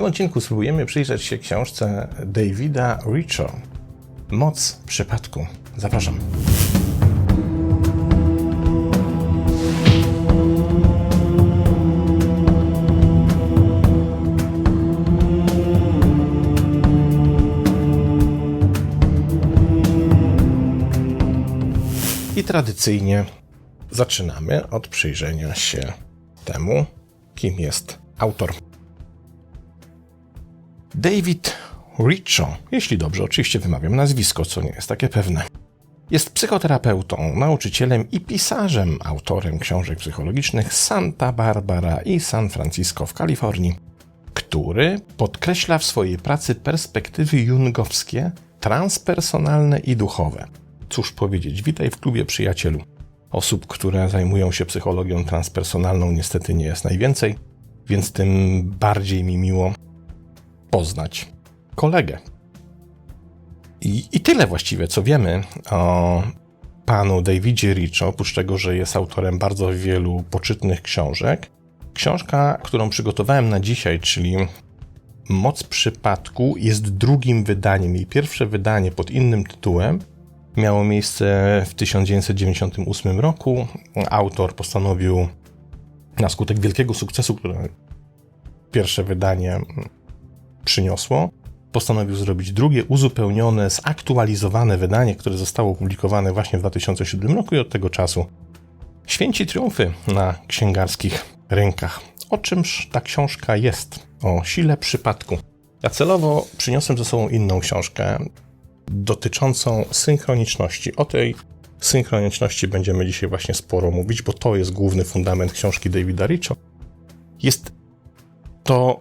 tym odcinku spróbujemy przyjrzeć się książce Davida Richo Moc przypadku. Zapraszam. I tradycyjnie zaczynamy od przyjrzenia się temu, kim jest autor. David Richo, jeśli dobrze oczywiście wymawiam nazwisko, co nie jest takie pewne. Jest psychoterapeutą, nauczycielem i pisarzem, autorem książek psychologicznych Santa Barbara i San Francisco w Kalifornii, który podkreśla w swojej pracy perspektywy jungowskie, transpersonalne i duchowe. Cóż powiedzieć, witaj w klubie przyjacielu. Osób, które zajmują się psychologią transpersonalną, niestety nie jest najwięcej, więc tym bardziej mi miło poznać kolegę. I, I tyle właściwie, co wiemy o panu Davidzie Richo, oprócz tego, że jest autorem bardzo wielu poczytnych książek. Książka, którą przygotowałem na dzisiaj, czyli Moc przypadku, jest drugim wydaniem. Jej pierwsze wydanie pod innym tytułem miało miejsce w 1998 roku. Autor postanowił, na skutek wielkiego sukcesu, który pierwsze wydanie przyniosło, postanowił zrobić drugie, uzupełnione, zaktualizowane wydanie, które zostało opublikowane właśnie w 2007 roku i od tego czasu święci triumfy na księgarskich rynkach. O czymż ta książka jest? O sile przypadku. Ja celowo przyniosłem ze sobą inną książkę dotyczącą synchroniczności. O tej synchroniczności będziemy dzisiaj właśnie sporo mówić, bo to jest główny fundament książki Davida Richo. Jest to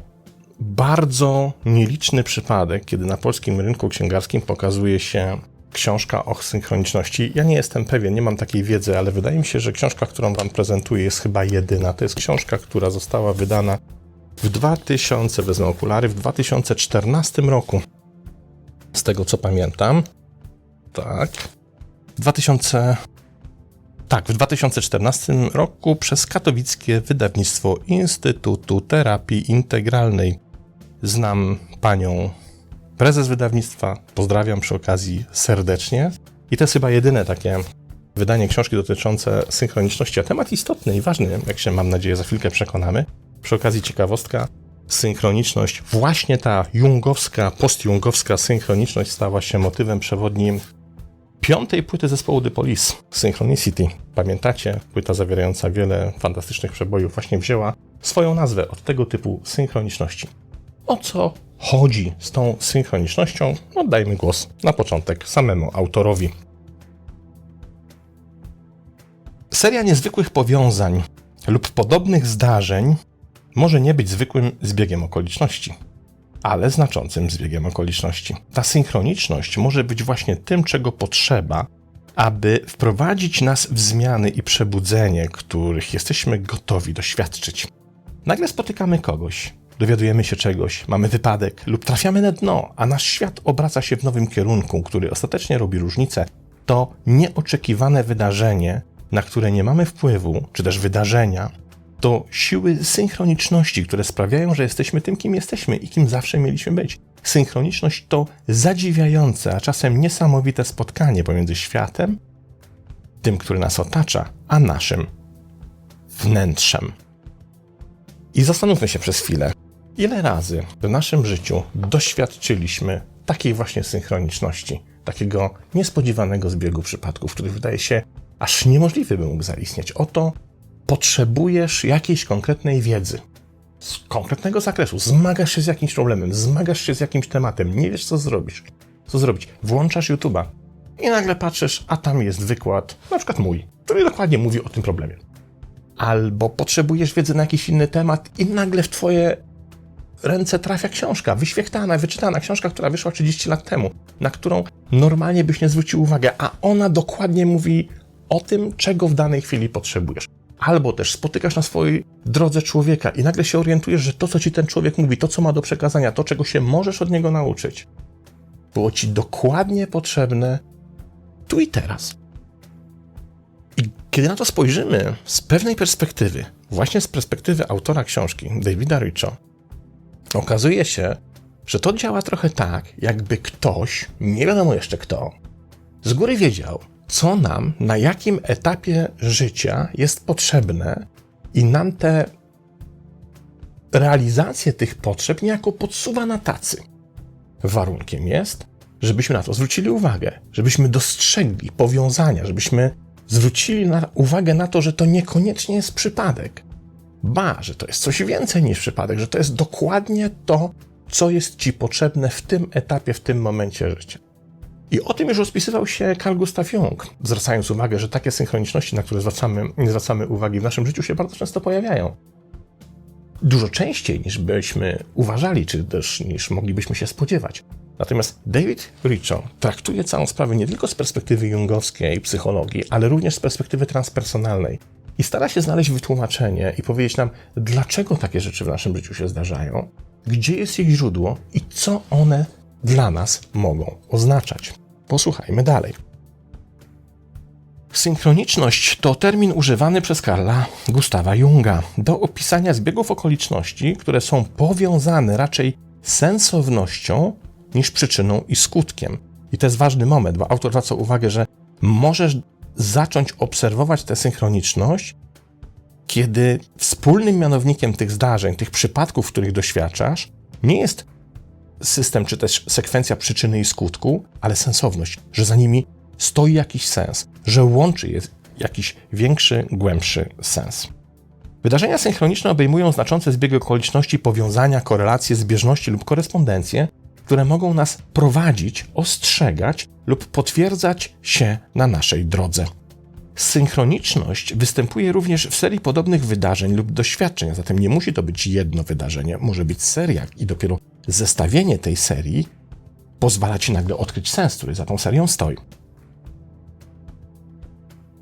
bardzo nieliczny przypadek, kiedy na polskim rynku księgarskim pokazuje się książka o synchroniczności. Ja nie jestem pewien, nie mam takiej wiedzy, ale wydaje mi się, że książka, którą Wam prezentuję, jest chyba jedyna. To jest książka, która została wydana w 2000, wezmę okulary, w 2014 roku. Z tego co pamiętam. Tak. W 2000. Tak, w 2014 roku przez katowickie wydawnictwo Instytutu Terapii Integralnej Znam panią prezes wydawnictwa, pozdrawiam przy okazji serdecznie. I to jest chyba jedyne takie wydanie książki dotyczące synchroniczności, a temat istotny i ważny, jak się mam nadzieję za chwilkę przekonamy. Przy okazji ciekawostka, synchroniczność, właśnie ta jungowska, postjungowska synchroniczność stała się motywem przewodnim piątej płyty zespołu The Police, Synchronicity. Pamiętacie? Płyta zawierająca wiele fantastycznych przebojów właśnie wzięła swoją nazwę od tego typu synchroniczności o co chodzi z tą synchronicznością, oddajmy głos na początek samemu autorowi. Seria niezwykłych powiązań lub podobnych zdarzeń może nie być zwykłym zbiegiem okoliczności, ale znaczącym zbiegiem okoliczności. Ta synchroniczność może być właśnie tym, czego potrzeba, aby wprowadzić nas w zmiany i przebudzenie, których jesteśmy gotowi doświadczyć. Nagle spotykamy kogoś, dowiadujemy się czegoś, mamy wypadek lub trafiamy na dno, a nasz świat obraca się w nowym kierunku, który ostatecznie robi różnicę, to nieoczekiwane wydarzenie, na które nie mamy wpływu, czy też wydarzenia, to siły synchroniczności, które sprawiają, że jesteśmy tym, kim jesteśmy i kim zawsze mieliśmy być. Synchroniczność to zadziwiające, a czasem niesamowite spotkanie pomiędzy światem, tym, który nas otacza, a naszym wnętrzem. I zastanówmy się przez chwilę, Ile razy w naszym życiu doświadczyliśmy takiej właśnie synchroniczności, takiego niespodziewanego zbiegu przypadków, który wydaje się aż niemożliwy by mógł zaistnieć? Oto potrzebujesz jakiejś konkretnej wiedzy, z konkretnego zakresu, zmagasz się z jakimś problemem, zmagasz się z jakimś tematem, nie wiesz co zrobisz. Co zrobić? Włączasz YouTube'a i nagle patrzysz, a tam jest wykład, na przykład mój, który dokładnie mówi o tym problemie. Albo potrzebujesz wiedzy na jakiś inny temat i nagle w twoje ręce trafia książka, wyświechtana, wyczytana książka, która wyszła 30 lat temu, na którą normalnie byś nie zwrócił uwagi, a ona dokładnie mówi o tym, czego w danej chwili potrzebujesz. Albo też spotykasz na swojej drodze człowieka i nagle się orientujesz, że to, co ci ten człowiek mówi, to, co ma do przekazania, to, czego się możesz od niego nauczyć, było ci dokładnie potrzebne tu i teraz. I kiedy na to spojrzymy z pewnej perspektywy, właśnie z perspektywy autora książki, Davida Richo, Okazuje się, że to działa trochę tak, jakby ktoś, nie wiadomo jeszcze kto, z góry wiedział, co nam na jakim etapie życia jest potrzebne i nam te realizację tych potrzeb niejako podsuwa na tacy. Warunkiem jest, żebyśmy na to zwrócili uwagę, żebyśmy dostrzegli powiązania, żebyśmy zwrócili na, uwagę na to, że to niekoniecznie jest przypadek. Ba, że to jest coś więcej niż przypadek, że to jest dokładnie to, co jest ci potrzebne w tym etapie, w tym momencie życia. I o tym już rozpisywał się Carl Gustav Jung, zwracając uwagę, że takie synchroniczności, na które zwracamy, nie zwracamy uwagi w naszym życiu, się bardzo często pojawiają. Dużo częściej niż byśmy uważali, czy też niż moglibyśmy się spodziewać. Natomiast David Richo traktuje całą sprawę nie tylko z perspektywy jungowskiej psychologii, ale również z perspektywy transpersonalnej. I stara się znaleźć wytłumaczenie i powiedzieć nam, dlaczego takie rzeczy w naszym życiu się zdarzają, gdzie jest ich źródło i co one dla nas mogą oznaczać. Posłuchajmy dalej. Synchroniczność to termin używany przez Karla Gustawa Junga do opisania zbiegów okoliczności, które są powiązane raczej sensownością niż przyczyną i skutkiem. I to jest ważny moment, bo autor zwraca uwagę, że możesz zacząć obserwować tę synchroniczność, kiedy wspólnym mianownikiem tych zdarzeń, tych przypadków, których doświadczasz, nie jest system czy też sekwencja przyczyny i skutku, ale sensowność, że za nimi stoi jakiś sens, że łączy je jakiś większy, głębszy sens. Wydarzenia synchroniczne obejmują znaczące zbiegi okoliczności, powiązania, korelacje, zbieżności lub korespondencje, które mogą nas prowadzić, ostrzegać lub potwierdzać się na naszej drodze. Synchroniczność występuje również w serii podobnych wydarzeń lub doświadczeń, zatem nie musi to być jedno wydarzenie, może być seria i dopiero zestawienie tej serii pozwala ci nagle odkryć sens, który za tą serią stoi.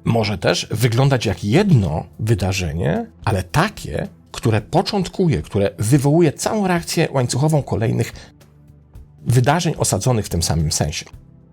Może też wyglądać jak jedno wydarzenie, ale takie, które początkuje, które wywołuje całą reakcję łańcuchową kolejnych wydarzeń osadzonych w tym samym sensie.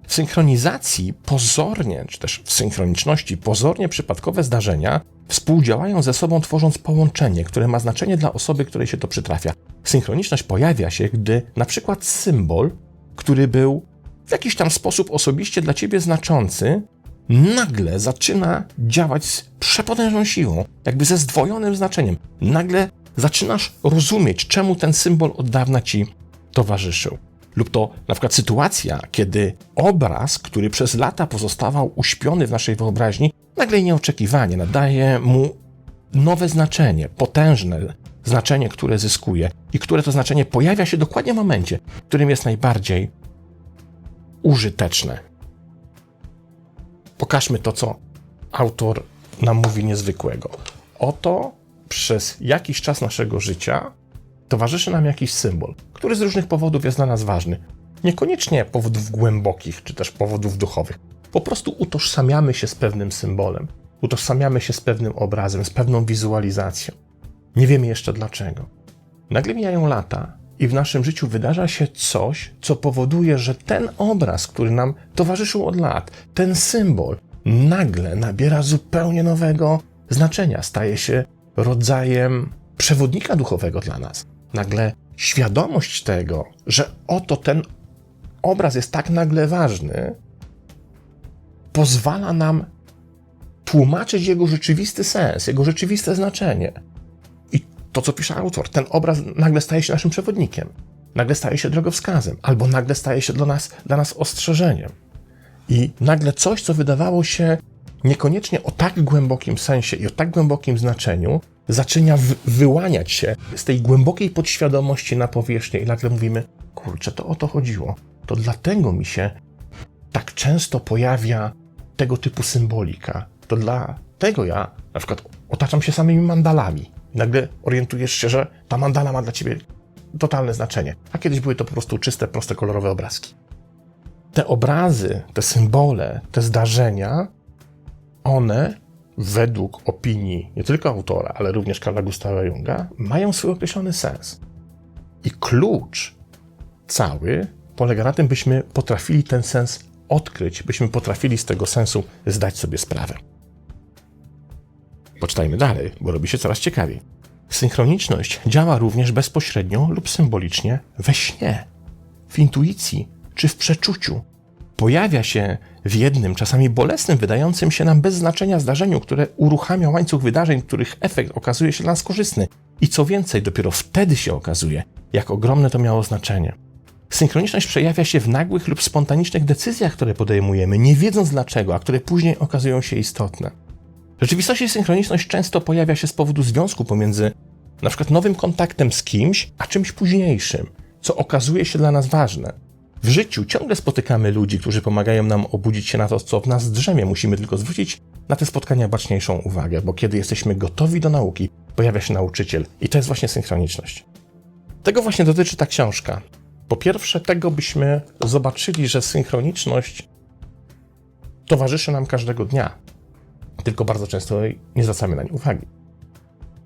W synchronizacji pozornie, czy też w synchroniczności pozornie przypadkowe zdarzenia współdziałają ze sobą, tworząc połączenie, które ma znaczenie dla osoby, której się to przytrafia. Synchroniczność pojawia się, gdy na przykład symbol, który był w jakiś tam sposób osobiście dla ciebie znaczący, nagle zaczyna działać z przepotężną siłą, jakby ze zdwojonym znaczeniem. Nagle zaczynasz rozumieć, czemu ten symbol od dawna ci towarzyszył. Lub to na przykład sytuacja, kiedy obraz, który przez lata pozostawał uśpiony w naszej wyobraźni, nagle nieoczekiwanie nadaje mu nowe znaczenie, potężne znaczenie, które zyskuje i które to znaczenie pojawia się dokładnie w momencie, w którym jest najbardziej użyteczne. Pokażmy to, co autor nam mówi niezwykłego. Oto przez jakiś czas naszego życia towarzyszy nam jakiś symbol, który z różnych powodów jest dla nas ważny. Niekoniecznie powodów głębokich czy też powodów duchowych. Po prostu utożsamiamy się z pewnym symbolem, utożsamiamy się z pewnym obrazem, z pewną wizualizacją. Nie wiemy jeszcze dlaczego. Nagle mijają lata i w naszym życiu wydarza się coś, co powoduje, że ten obraz, który nam towarzyszył od lat, ten symbol, nagle nabiera zupełnie nowego znaczenia, staje się rodzajem przewodnika duchowego dla nas nagle świadomość tego, że oto ten obraz jest tak nagle ważny, pozwala nam tłumaczyć jego rzeczywisty sens, jego rzeczywiste znaczenie. I to, co pisze autor, ten obraz nagle staje się naszym przewodnikiem, nagle staje się drogowskazem, albo nagle staje się dla nas, dla nas ostrzeżeniem. I nagle coś, co wydawało się niekoniecznie o tak głębokim sensie i o tak głębokim znaczeniu, zaczyna wyłaniać się z tej głębokiej podświadomości na powierzchnię i nagle mówimy, kurczę, to o to chodziło. To dlatego mi się tak często pojawia tego typu symbolika. To dlatego ja na przykład otaczam się samymi mandalami. Nagle orientujesz się, że ta mandala ma dla ciebie totalne znaczenie. A kiedyś były to po prostu czyste, proste, kolorowe obrazki. Te obrazy, te symbole, te zdarzenia, one według opinii nie tylko autora, ale również Karla Gustawa Junga, mają swój określony sens. I klucz cały polega na tym, byśmy potrafili ten sens odkryć, byśmy potrafili z tego sensu zdać sobie sprawę. Poczytajmy dalej, bo robi się coraz ciekawiej. Synchroniczność działa również bezpośrednio lub symbolicznie we śnie, w intuicji czy w przeczuciu. Pojawia się w jednym, czasami bolesnym, wydającym się nam bez znaczenia zdarzeniu, które uruchamia łańcuch wydarzeń, których efekt okazuje się dla nas korzystny. I co więcej, dopiero wtedy się okazuje, jak ogromne to miało znaczenie. Synchroniczność przejawia się w nagłych lub spontanicznych decyzjach, które podejmujemy, nie wiedząc dlaczego, a które później okazują się istotne. W rzeczywistości synchroniczność często pojawia się z powodu związku pomiędzy na przykład nowym kontaktem z kimś, a czymś późniejszym, co okazuje się dla nas ważne. W życiu ciągle spotykamy ludzi, którzy pomagają nam obudzić się na to, co w nas drzemie. Musimy tylko zwrócić na te spotkania baczniejszą uwagę, bo kiedy jesteśmy gotowi do nauki, pojawia się nauczyciel i to jest właśnie synchroniczność. Tego właśnie dotyczy ta książka. Po pierwsze, tego byśmy zobaczyli, że synchroniczność towarzyszy nam każdego dnia, tylko bardzo często nie zwracamy na nie uwagi.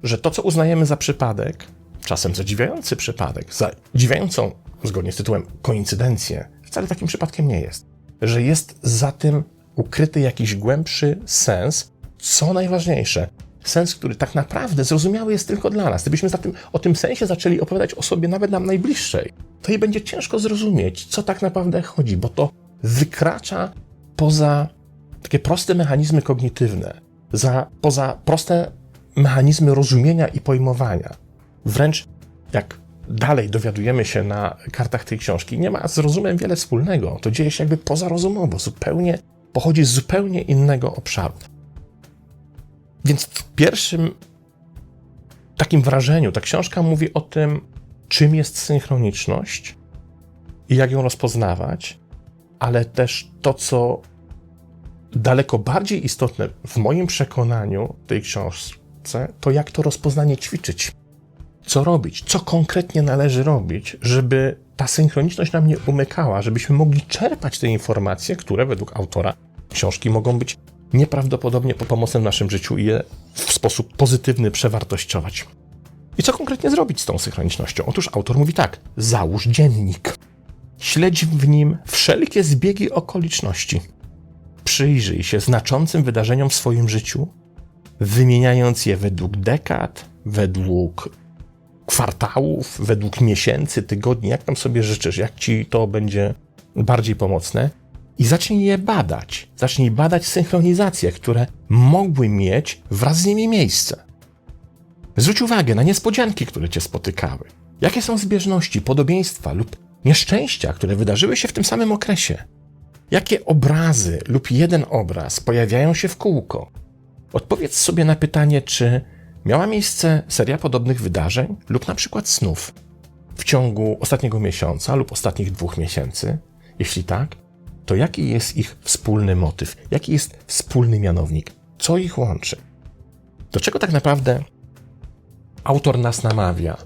Że to, co uznajemy za przypadek, czasem zadziwiający przypadek, zadziwiającą, zgodnie z tytułem, koincydencję, wcale takim przypadkiem nie jest. Że jest za tym ukryty jakiś głębszy sens, co najważniejsze, sens, który tak naprawdę zrozumiały jest tylko dla nas. Gdybyśmy za tym, o tym sensie zaczęli opowiadać o sobie nawet nam najbliższej, to jej będzie ciężko zrozumieć, co tak naprawdę chodzi, bo to wykracza poza takie proste mechanizmy kognitywne, za, poza proste mechanizmy rozumienia i pojmowania. Wręcz jak dalej dowiadujemy się na kartach tej książki, nie ma z rozumem wiele wspólnego. To dzieje się jakby pozarozumowo, zupełnie pochodzi z zupełnie innego obszaru. Więc w pierwszym takim wrażeniu ta książka mówi o tym, czym jest synchroniczność i jak ją rozpoznawać, ale też to, co daleko bardziej istotne w moim przekonaniu tej książce, to jak to rozpoznanie ćwiczyć. Co robić, co konkretnie należy robić, żeby ta synchroniczność nam nie umykała, żebyśmy mogli czerpać te informacje, które według autora książki mogą być nieprawdopodobnie pomocne w naszym życiu i je w sposób pozytywny przewartościować. I co konkretnie zrobić z tą synchronicznością? Otóż autor mówi tak: załóż dziennik. Śledź w nim wszelkie zbiegi okoliczności. Przyjrzyj się znaczącym wydarzeniom w swoim życiu, wymieniając je według dekad, według kwartałów, według miesięcy, tygodni, jak tam sobie życzysz, jak ci to będzie bardziej pomocne i zacznij je badać. Zacznij badać synchronizacje, które mogły mieć wraz z nimi miejsce. Zwróć uwagę na niespodzianki, które cię spotykały. Jakie są zbieżności, podobieństwa lub nieszczęścia, które wydarzyły się w tym samym okresie? Jakie obrazy lub jeden obraz pojawiają się w kółko? Odpowiedz sobie na pytanie, czy miała miejsce seria podobnych wydarzeń lub na przykład snów w ciągu ostatniego miesiąca lub ostatnich dwóch miesięcy? Jeśli tak, to jaki jest ich wspólny motyw? Jaki jest wspólny mianownik? Co ich łączy? Do czego tak naprawdę autor nas namawia?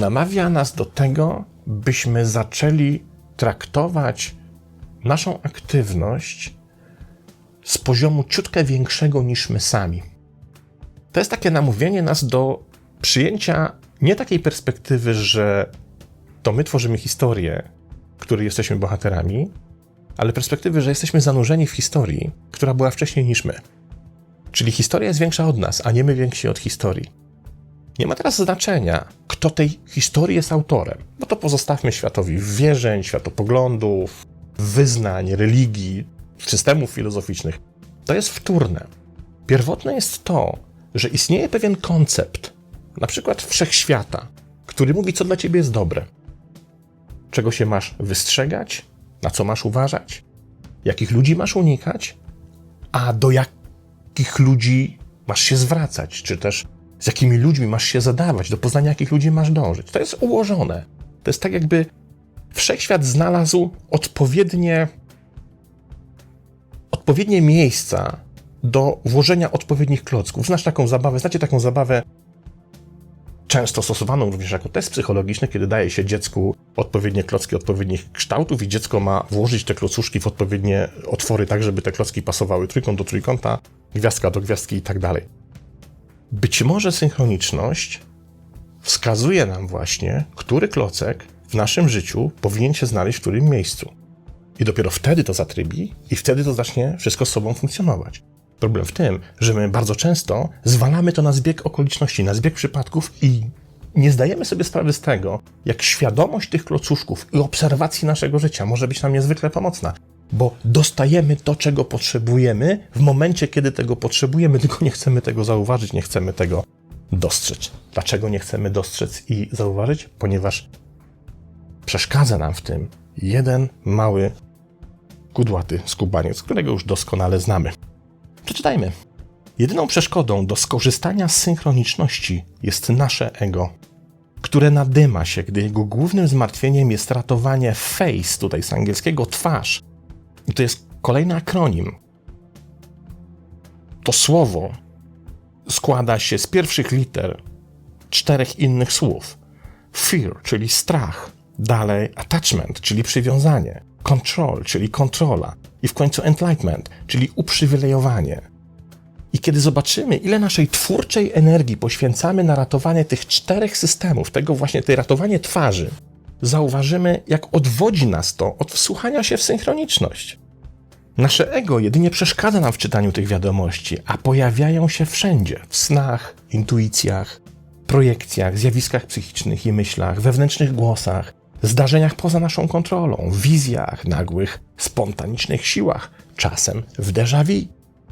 Namawia nas do tego, byśmy zaczęli traktować naszą aktywność z poziomu ciutkę większego niż my sami. To jest takie namówienie nas do przyjęcia nie takiej perspektywy, że to my tworzymy historię, której jesteśmy bohaterami, ale perspektywy, że jesteśmy zanurzeni w historii, która była wcześniej niż my. Czyli historia jest większa od nas, a nie my więksi od historii. Nie ma teraz znaczenia, kto tej historii jest autorem, bo to pozostawmy światowi wierzeń, światopoglądów, wyznań, religii, systemów filozoficznych. To jest wtórne. Pierwotne jest to, że istnieje pewien koncept, na przykład wszechświata, który mówi, co dla ciebie jest dobre, czego się masz wystrzegać, na co masz uważać, jakich ludzi masz unikać, a do jakich ludzi masz się zwracać, czy też z jakimi ludźmi masz się zadawać, do poznania jakich ludzi masz dążyć. To jest ułożone. To jest tak, jakby wszechświat znalazł odpowiednie, odpowiednie miejsca do włożenia odpowiednich klocków. Znasz taką zabawę, znacie taką zabawę często stosowaną również jako test psychologiczny, kiedy daje się dziecku odpowiednie klocki odpowiednich kształtów i dziecko ma włożyć te klocuszki w odpowiednie otwory, tak żeby te klocki pasowały trójkąt do trójkąta, gwiazdka do gwiazdki i tak dalej. Być może synchroniczność wskazuje nam właśnie, który klocek w naszym życiu powinien się znaleźć w którym miejscu. I dopiero wtedy to zatrybi i wtedy to zacznie wszystko z sobą funkcjonować. Problem w tym, że my bardzo często zwalamy to na zbieg okoliczności, na zbieg przypadków i nie zdajemy sobie sprawy z tego, jak świadomość tych klocuszków i obserwacji naszego życia może być nam niezwykle pomocna, bo dostajemy to, czego potrzebujemy w momencie, kiedy tego potrzebujemy, tylko nie chcemy tego zauważyć, nie chcemy tego dostrzec. Dlaczego nie chcemy dostrzec i zauważyć? Ponieważ przeszkadza nam w tym jeden mały, kudłaty skubaniec, którego już doskonale znamy. Przeczytajmy. Jedyną przeszkodą do skorzystania z synchroniczności jest nasze ego, które nadyma się, gdy jego głównym zmartwieniem jest ratowanie face, tutaj z angielskiego twarz. I to jest kolejny akronim. To słowo składa się z pierwszych liter czterech innych słów. Fear, czyli strach, dalej attachment, czyli przywiązanie, control, czyli kontrola i w końcu enlightenment, czyli uprzywilejowanie. I kiedy zobaczymy, ile naszej twórczej energii poświęcamy na ratowanie tych czterech systemów, tego właśnie, tej ratowanie twarzy, zauważymy, jak odwodzi nas to od wsłuchania się w synchroniczność. Nasze ego jedynie przeszkadza nam w czytaniu tych wiadomości, a pojawiają się wszędzie w snach, intuicjach, projekcjach, zjawiskach psychicznych i myślach, wewnętrznych głosach, zdarzeniach poza naszą kontrolą, wizjach, nagłych, spontanicznych siłach, czasem w déjà vu,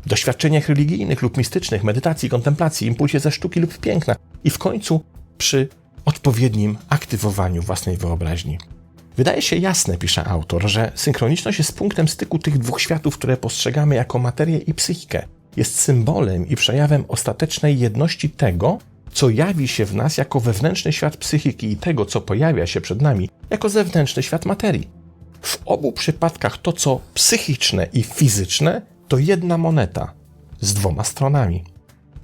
doświadczeniach religijnych lub mistycznych, medytacji, kontemplacji, impulsie ze sztuki lub piękna i w końcu przy odpowiednim aktywowaniu własnej wyobraźni. Wydaje się jasne, pisze autor, że synchroniczność jest punktem styku tych dwóch światów, które postrzegamy jako materię i psychikę. Jest symbolem i przejawem ostatecznej jedności tego, co jawi się w nas jako wewnętrzny świat psychiki i tego, co pojawia się przed nami jako zewnętrzny świat materii. W obu przypadkach to, co psychiczne i fizyczne, to jedna moneta z dwoma stronami.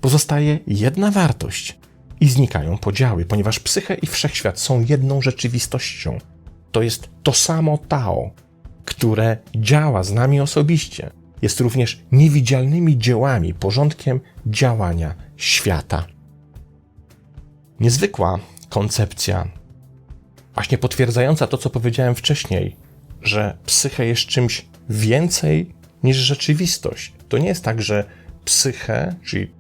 Pozostaje jedna wartość i znikają podziały, ponieważ psyche i wszechświat są jedną rzeczywistością. To jest to samo Tao, które działa z nami osobiście. Jest również niewidzialnymi dziełami, porządkiem działania świata. Niezwykła koncepcja, właśnie potwierdzająca to, co powiedziałem wcześniej, że psyche jest czymś więcej niż rzeczywistość. To nie jest tak, że psychę, czyli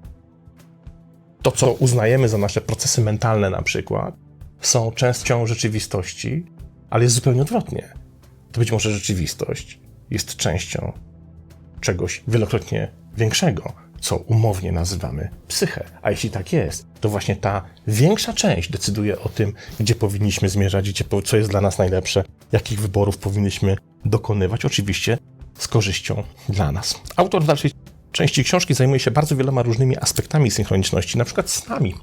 to, co uznajemy za nasze procesy mentalne, na przykład, są częścią rzeczywistości, ale jest zupełnie odwrotnie. To być może rzeczywistość jest częścią czegoś wielokrotnie większego, co umownie nazywamy psychę. A jeśli tak jest, to właśnie ta większa część decyduje o tym, gdzie powinniśmy zmierzać, gdzie, co jest dla nas najlepsze, jakich wyborów powinniśmy dokonywać, oczywiście z korzyścią dla nas. Autor w dalszej części książki zajmuje się bardzo wieloma różnymi aspektami synchroniczności, na przykład snami.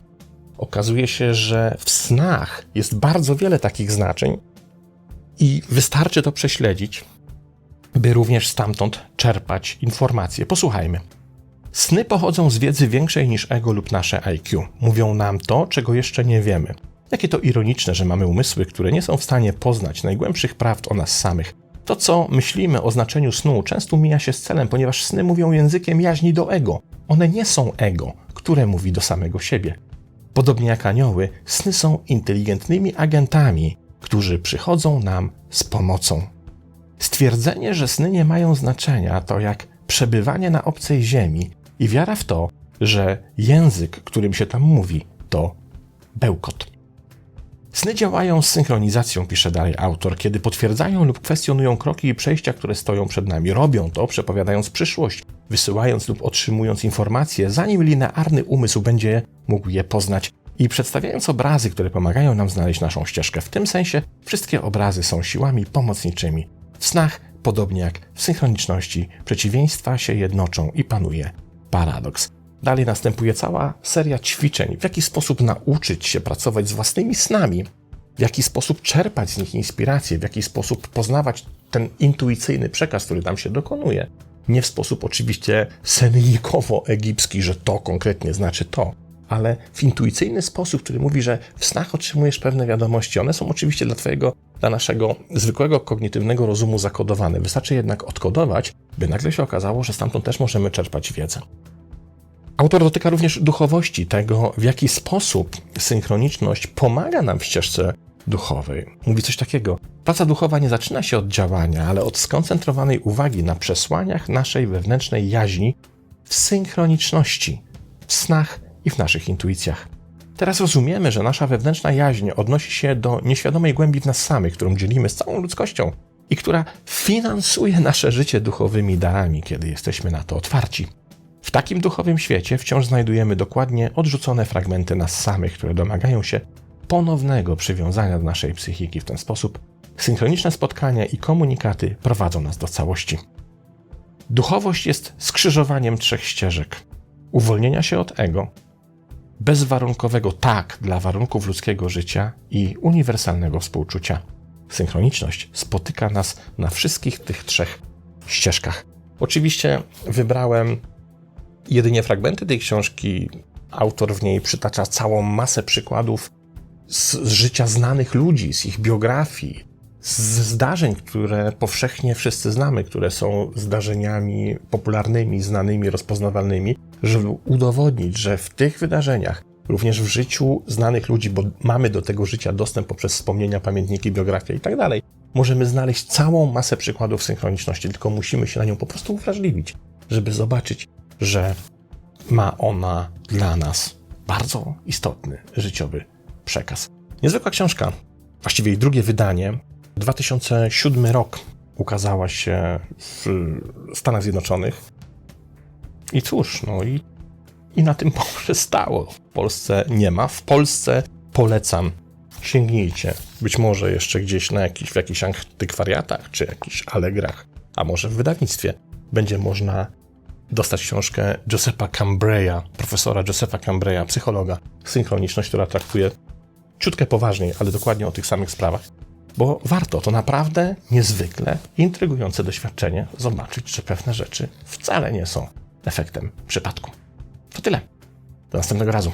Okazuje się, że w snach jest bardzo wiele takich znaczeń i wystarczy to prześledzić, by również stamtąd czerpać informacje. Posłuchajmy. Sny pochodzą z wiedzy większej niż ego lub nasze IQ. Mówią nam to, czego jeszcze nie wiemy. Jakie to ironiczne, że mamy umysły, które nie są w stanie poznać najgłębszych prawd o nas samych. To, co myślimy o znaczeniu snu, często mija się z celem, ponieważ sny mówią językiem jaźni do ego. One nie są ego, które mówi do samego siebie. Podobnie jak anioły, sny są inteligentnymi agentami, którzy przychodzą nam z pomocą. Stwierdzenie, że sny nie mają znaczenia, to jak przebywanie na obcej ziemi i wiara w to, że język, którym się tam mówi, to bełkot. Sny działają z synchronizacją, pisze dalej autor, kiedy potwierdzają lub kwestionują kroki i przejścia, które stoją przed nami. Robią to, przepowiadając przyszłość, wysyłając lub otrzymując informacje, zanim linearny umysł będzie mógł je poznać i przedstawiając obrazy, które pomagają nam znaleźć naszą ścieżkę. W tym sensie wszystkie obrazy są siłami pomocniczymi. W snach, podobnie jak w synchroniczności, przeciwieństwa się jednoczą i panuje paradoks. Dalej następuje cała seria ćwiczeń, w jaki sposób nauczyć się pracować z własnymi snami, w jaki sposób czerpać z nich inspirację, w jaki sposób poznawać ten intuicyjny przekaz, który tam się dokonuje. Nie w sposób oczywiście sennikowo-egipski, że to konkretnie znaczy to, ale w intuicyjny sposób, który mówi, że w snach otrzymujesz pewne wiadomości. One są oczywiście dla Twojego, dla naszego zwykłego kognitywnego rozumu zakodowane. Wystarczy jednak odkodować, by nagle się okazało, że stamtąd też możemy czerpać wiedzę. Autor dotyka również duchowości, tego w jaki sposób synchroniczność pomaga nam w ścieżce duchowej. Mówi coś takiego. Praca duchowa nie zaczyna się od działania, ale od skoncentrowanej uwagi na przesłaniach naszej wewnętrznej jaźni w synchroniczności, w snach i w naszych intuicjach. Teraz rozumiemy, że nasza wewnętrzna jaźń odnosi się do nieświadomej głębi w nas samych, którą dzielimy z całą ludzkością i która finansuje nasze życie duchowymi darami, kiedy jesteśmy na to otwarci. W takim duchowym świecie wciąż znajdujemy dokładnie odrzucone fragmenty nas samych, które domagają się ponownego przywiązania do naszej psychiki w ten sposób. Synchroniczne spotkania i komunikaty prowadzą nas do całości. Duchowość jest skrzyżowaniem trzech ścieżek: uwolnienia się od ego, bezwarunkowego tak dla warunków ludzkiego życia i uniwersalnego współczucia. Synchroniczność spotyka nas na wszystkich tych trzech ścieżkach. Oczywiście wybrałem jedynie fragmenty tej książki. Autor w niej przytacza całą masę przykładów z, z życia znanych ludzi, z ich biografii, z zdarzeń, które powszechnie wszyscy znamy, które są zdarzeniami popularnymi, znanymi, rozpoznawalnymi, żeby udowodnić, że w tych wydarzeniach, również w życiu znanych ludzi, bo mamy do tego życia dostęp poprzez wspomnienia, pamiętniki, biografie tak dalej, możemy znaleźć całą masę przykładów synchroniczności, tylko musimy się na nią po prostu uwrażliwić, żeby zobaczyć, że ma ona dla nas bardzo istotny życiowy przekaz. Niezwykła książka, właściwie jej drugie wydanie, 2007 rok ukazała się w Stanach Zjednoczonych. I cóż, no i, i na tym poprzestało. W Polsce nie ma. W Polsce polecam. Sięgnijcie. Być może jeszcze gdzieś na jakiś, w jakichś antykwariatach, czy jakichś alegrach, a może w wydawnictwie będzie można dostać książkę Josepha Cambreya, profesora Josepha Cambreya, psychologa, synchroniczność, która traktuje ciutkę poważniej, ale dokładnie o tych samych sprawach. Bo warto, to naprawdę niezwykle intrygujące doświadczenie zobaczyć, że pewne rzeczy wcale nie są efektem przypadku. To tyle. Do następnego razu.